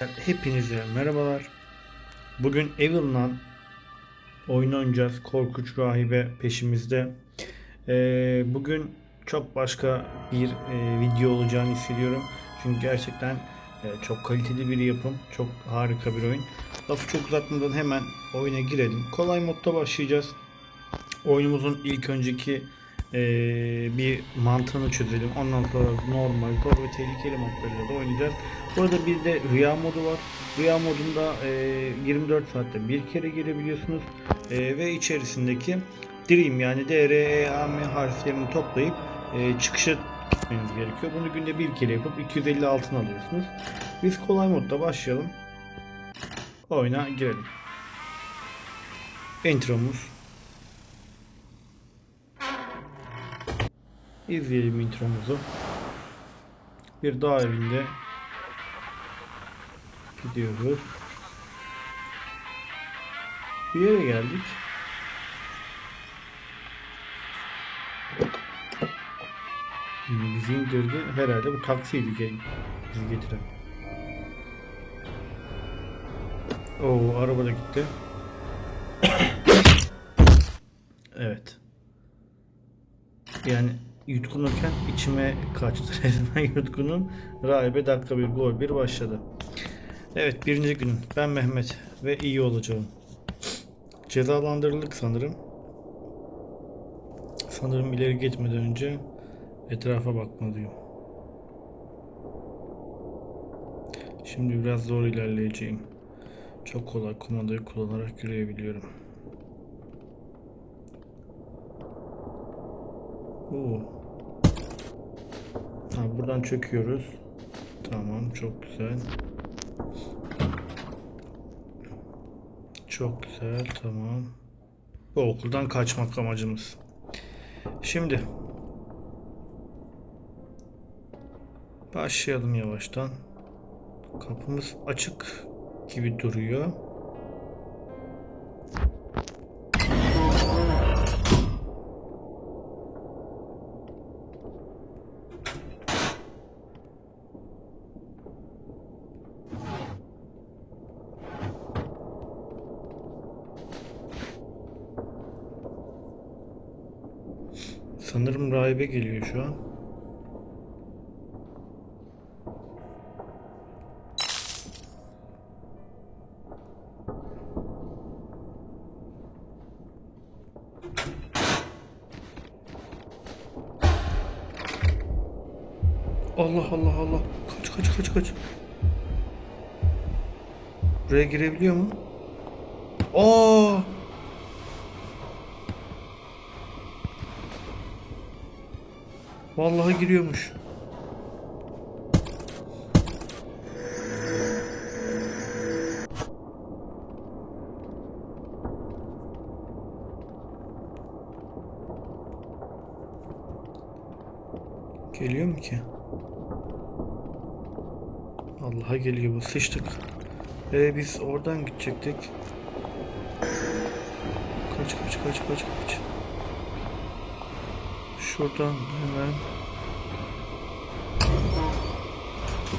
Hepinize merhabalar. Bugün Evil'la oyun oynayacağız. Korkunç rahibe peşimizde. Ee, bugün çok başka bir e, video olacağını hissediyorum. Çünkü gerçekten e, çok kaliteli bir yapım. Çok harika bir oyun. Lafı çok uzatmadan hemen oyuna girelim. Kolay modda başlayacağız. Oyunumuzun ilk önceki e, bir mantığını çözelim. Ondan sonra normal, zor ve tehlikeli modlarıyla da oynayacağız. Burada bir de rüya modu var. Rüya modunda e, 24 saatte bir kere girebiliyorsunuz. E, ve içerisindeki Dream yani D, R, E, A, M harflerini toplayıp e, çıkışa gitmeniz gerekiyor. Bunu günde bir kere yapıp 250 altın alıyorsunuz. Biz kolay modda başlayalım. Oyuna girelim. Intromuz. İzleyelim intromuzu. Bir dağ evinde gidiyoruz. Bir yere geldik. Bizi indirdi. Herhalde bu taksiydi ki bizi getiren. Oo araba da gitti. evet. Yani yutkunurken içime kaçtı resmen yutkunun. Rahibe dakika bir gol bir başladı. Evet birinci gün ben Mehmet ve iyi olacağım. Cezalandırıldık sanırım. Sanırım ileri geçmeden önce etrafa bakmalıyım. Şimdi biraz zor ilerleyeceğim. Çok kolay kumandayı kullanarak yürüyebiliyorum. Oo. Buradan çöküyoruz. Tamam çok güzel. Çok güzel tamam. Bu okuldan kaçmak amacımız. Şimdi başlayalım yavaştan. Kapımız açık gibi duruyor. Sanırım rahibe geliyor şu an. Allah Allah Allah. Kaç kaç kaç kaç. Buraya girebiliyor mu? Aa! Vallahi giriyormuş. Geliyor mu ki? Allah'a geliyor bu. Sıçtık. Ee, biz oradan gidecektik. Kaç kaç kaç kaç kaç. Şuradan hemen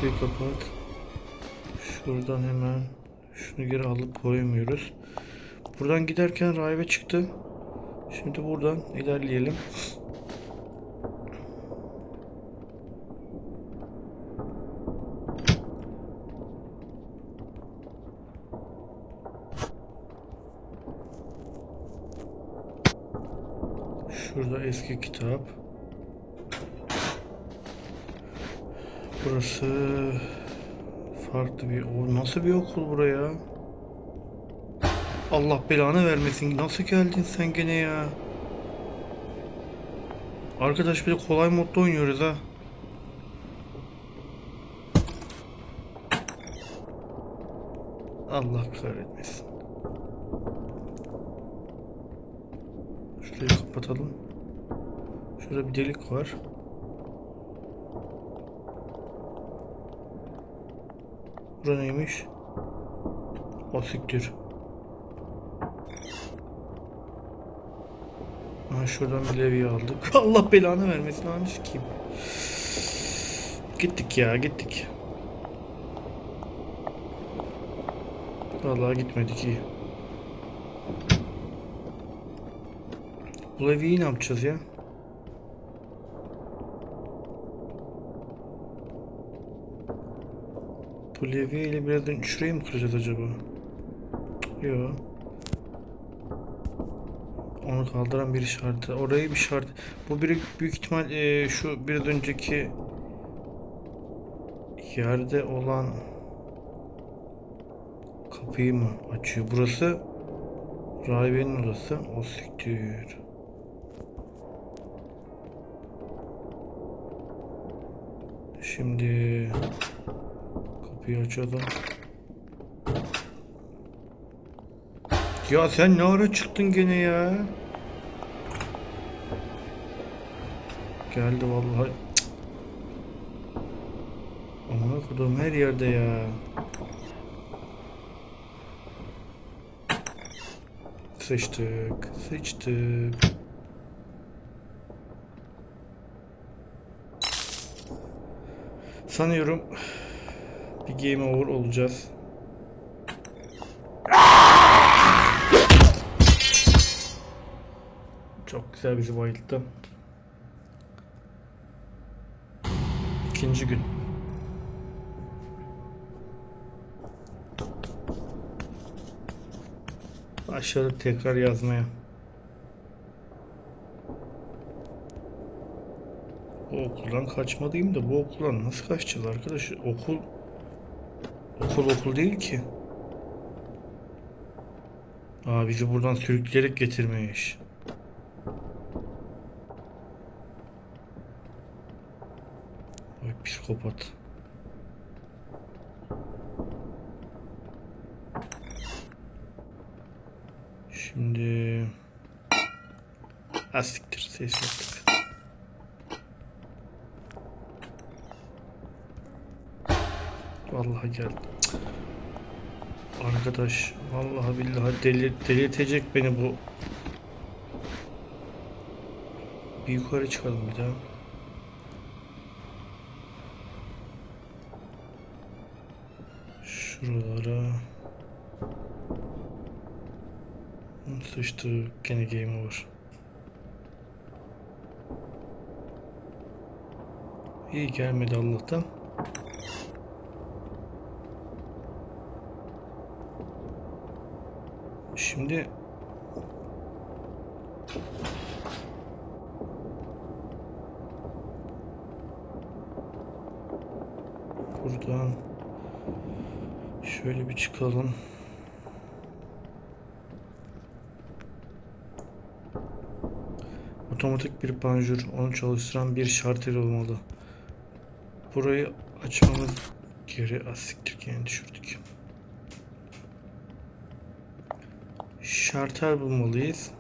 bir kapat. Şuradan hemen şunu geri alıp koymuyoruz. Buradan giderken rahibe çıktı. Şimdi buradan ilerleyelim. Şurada eski kitap. Burası farklı bir o nasıl bir okul buraya? Allah belanı vermesin. Nasıl geldin sen gene ya? Arkadaş bir de kolay modda oynuyoruz ha. Allah kahretmesin. Şurayı kapatalım. Şurada bir delik var. Bura neymiş? O siktir. Aha şuradan bir levye aldık. Allah belanı vermesin abi sikeyim. Gittik ya gittik. Vallahi gitmedik iyi. Bu leviyi ne yapacağız ya? Bu levyeyle birazdan şurayı mı kıracağız acaba? Yok. Onu kaldıran bir işareti. Orayı bir işaret. Bu bir büyük ihtimal e, şu biraz önceki yerde olan kapıyı mı açıyor? Burası rahibenin odası. O siktir. Şimdi kapıyı açalım. Ya sen ne ara çıktın gene ya? Geldi vallahi. Amına kodum her yerde ya. Sıçtık, sıçtık. Sanıyorum bir game over olacağız. Çok güzel bizi bayılttı. İkinci gün. Başladık tekrar yazmaya. Bu okuldan kaçmalıyım da bu okuldan nasıl kaçacağız arkadaş? Okul okul okul değil ki. Aa bizi buradan sürükleyerek getirmiş. Ay psikopat. Şimdi Asiktir ses yaptık. Vallahi geldi. Cık. Arkadaş vallahi billahi deli, delirtecek beni bu. Bir yukarı çıkalım bir daha. Şuralara Sıçtı gene game over. İyi gelmedi Allah'tan. Şimdi buradan şöyle bir çıkalım. Otomatik bir panjur, onu çalıştıran bir şartel olmalı. Burayı açmamız geri asiktir gene düşürdük. Şartel bulmalıyız.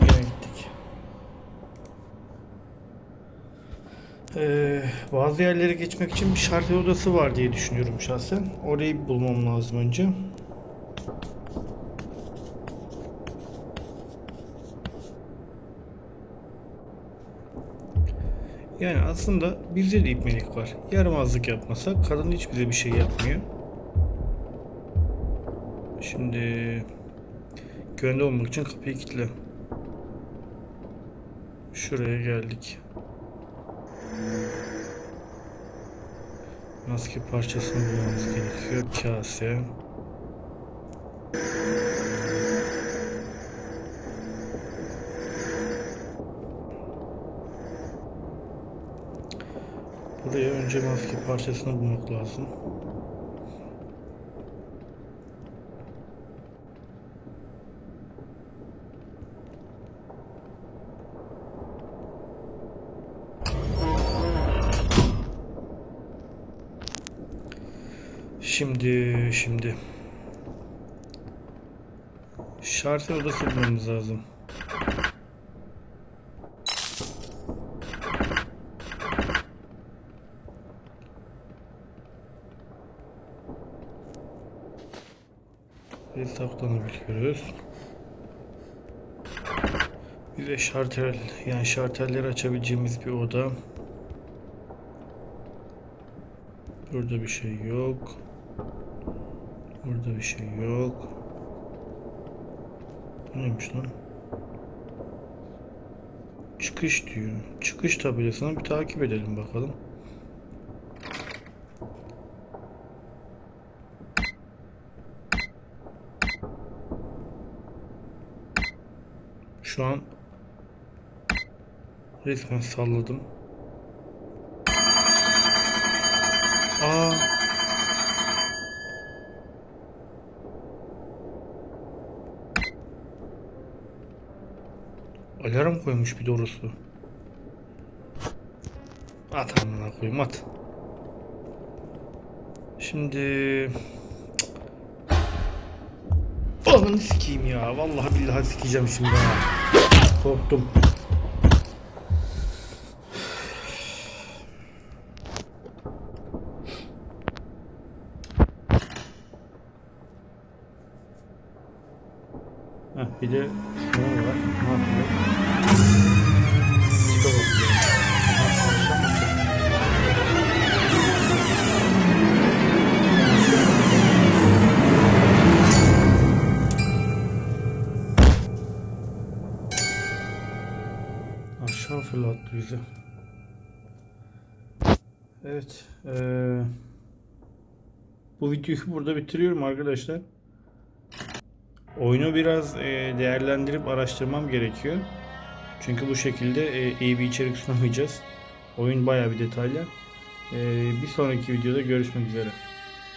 Yine gittik. Ee, bazı yerlere geçmek için bir şartel odası var diye düşünüyorum şahsen. Orayı bulmam lazım önce. Yani aslında bizde de ipmelik var. Yaramazlık yapmasak kadın hiç bize bir şey yapmıyor. Şimdi güvende olmak için kapıyı kilitle. Şuraya geldik. Maske parçasını bulmamız gerekiyor. Kase. Buraya önce maske parçasını bulmak lazım. Şimdi, şimdi. Şartel odası bulmamız lazım. Biz saklanabiliyoruz. Bir de şartel, yani şartelleri açabileceğimiz bir oda. Burada bir şey yok. Burada bir şey yok. Neymiş lan? Çıkış diyor. Çıkış tabelasını bir takip edelim bakalım. Şu an resmen salladım. Aa. Alarm koymuş bir doğrusu. At amına koyayım at. Şimdi Ananı sikeyim ya. Vallahi billahi sikeceğim şimdi ha. Korktum. Heh, bir de ne var? Ne yapıyor? Aşağı fırlattı bizi. Evet. eee, bu videoyu burada bitiriyorum arkadaşlar. Oyunu biraz eee, değerlendirip araştırmam gerekiyor. Çünkü bu şekilde eee, iyi bir içerik sunamayacağız. Oyun bayağı bir detaylı. Eee, bir sonraki videoda görüşmek üzere.